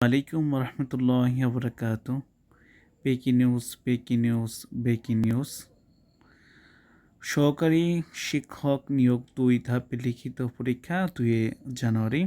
আলাইকুম রহমতুল্লাহ বরকাত বেকি নিউজ বেকি নিউজ বেকি নিউজ সহকারী শিক্ষক নিয়োগ দুই ধাপে লিখিত পরীক্ষা দুই জানুয়ারি।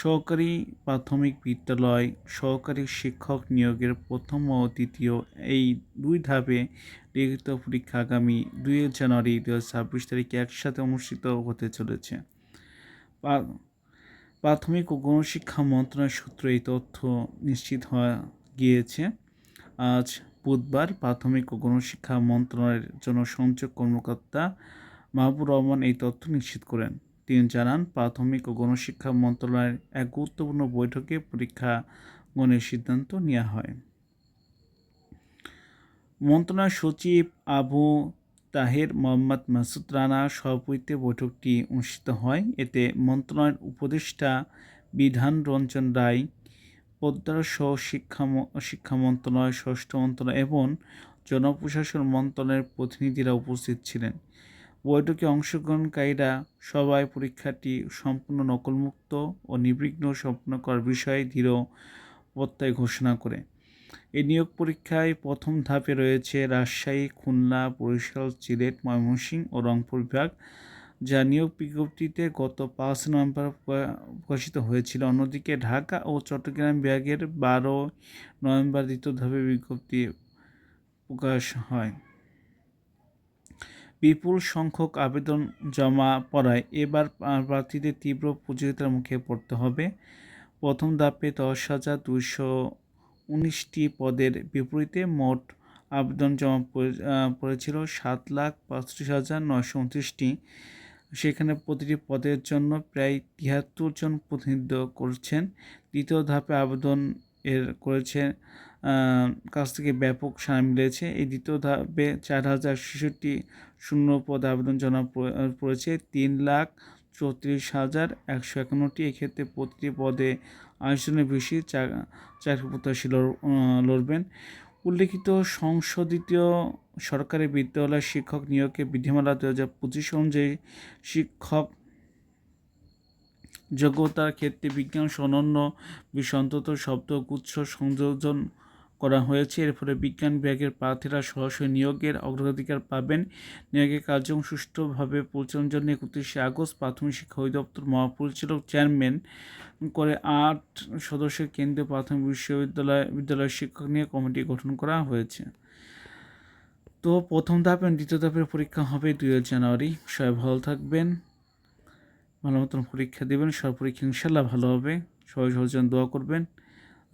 সহকারী প্রাথমিক বিদ্যালয় সহকারী শিক্ষক নিয়োগের প্রথম ও দ্বিতীয় এই দুই ধাপে লিখিত পরীক্ষা আগামী দুই জানুয়ারি দু হাজার ছাব্বিশ তারিখে একসাথে অনুষ্ঠিত হতে চলেছে। প্রাথমিক ও গণশিক্ষা মন্ত্রণালয় সূত্র এই তথ্য নিশ্চিত হওয়া গিয়েছে। আজ বুধবার প্রাথমিক ও গণশিক্ষা মন্ত্রণালয়ের জন্য জনসংযোগ কর্মকর্তা মাহবুর রহমান এই তথ্য নিশ্চিত করেন। তিনি জানান, প্রাথমিক ও গণশিক্ষা মন্ত্রণালয়ের এক গুরুত্বপূর্ণ বৈঠকে পরীক্ষা গণের সিদ্ধান্ত নেওয়া হয়। মন্ত্রণালয় সচিব আবু তাহের মোহাম্মদ মাসুদ রানা সভাপতিত্বে বৈঠকটি অনুষ্ঠিত হয়। এতে মন্ত্রণালয়ের উপদেষ্টা বিধান রঞ্জন রায়, পদ্মার সহ শিক্ষা শিক্ষা মন্ত্রণালয় ষষ্ঠ মন্ত্রণালয় এবং জনপ্রশাসন মন্ত্রণালয়ের প্রতিনিধিরা উপস্থিত ছিলেন। বৈঠকে অংশগ্রহণকারীরা সবাই পরীক্ষাটি সম্পূর্ণ নকলমুক্ত ও নির্বিঘ্ন সম্পন্ন করার বিষয়ে দৃঢ় প্রত্যয় ঘোষণা করে। এই নিয়োগ পরীক্ষায় প্রথম ধাপে রয়েছে রাজশাহী, খুলনা, বরিশাল, সিলেট, ময়মনসিংহ ও রংপুর বিভাগ, যা নিয়োগ বিজ্ঞপ্তিতে গত পাঁচ নভেম্বর প্রকাশিত হয়েছিল। অন্যদিকে ঢাকা ও চট্টগ্রাম বিভাগের বারো নভেম্বর দ্বিতীয় ধাপে বিজ্ঞপ্তি প্রকাশ হয়। বিপুল সংখ্যক আবেদন জমা পড়ায় এবার প্রার্থীদের তীব্র প্রতিযোগিতার মুখে পড়তে হবে। প্রথম ধাপে দশ হাজার দুইশো উনিশটি পদের বিপরীতে মোট আবেদন জমা পড়েছিল সাত লাখ পঁয়ত্রিশ হাজার নয়শো উনত্রিশটি। সেখানে প্রতিটি পদের জন্য প্রায় তিয়াত্তর জন প্রতিনিধিত্ব করছেন। দ্বিতীয় ধাপে আবেদন এর করেছে কাছ থেকে ব্যাপক সাড়া মিলেছে। এই দ্বিতীয় ধাপে চার হাজার ছেষট্টি শূন্য পদ আবেদন জমা পড়েছে তিন লাখ চৌত্রিশ হাজার একশো একান্নটি। এক্ষেত্রে প্রতিটি পদে আয়োজনের বেশি চাকরি প্রত্যাশী লড়বেন। উল্লেখিত সংশোধিত সরকারি বিদ্যালয় শিক্ষক নিয়োগে বিধিমালা দু হাজার পঁচিশ অনুযায়ী শিক্ষক যোগ্যতার ক্ষেত্রে বিজ্ঞান সনন্য বিষয় অন্তত শব্দগুচ্ছ সংযোজন করা হয়েছে। এর ফলে বিজ্ঞান বিভাগের প্রার্থীরা সরাসরি নিয়োগের অগ্রাধিকার পাবেন। নিয়োগের কার্যক্রম সুষ্ঠুভাবে পরিচালনার জন্য একত্রিশে আগস্ট প্রাথমিক শিক্ষা অধিদপ্তর মহাপরিচালক চেয়ারম্যান করে আট সদস্যের কেন্দ্রীয় প্রাথমিক বিশ্ববিদ্যালয় বিদ্যালয় শিক্ষক নিয়ে কমিটি গঠন করা হয়েছে। তো প্রথম ধাপ এবং দ্বিতীয় ধাপের পরীক্ষা হবে দুই জানুয়ারি। সবাই ভালো থাকবেন, ভালো মতন পরীক্ষা দেবেন সব পরীক্ষা ইনশাল্লাহ ভালো হবে। সবাই সহজন দোয়া করবেন।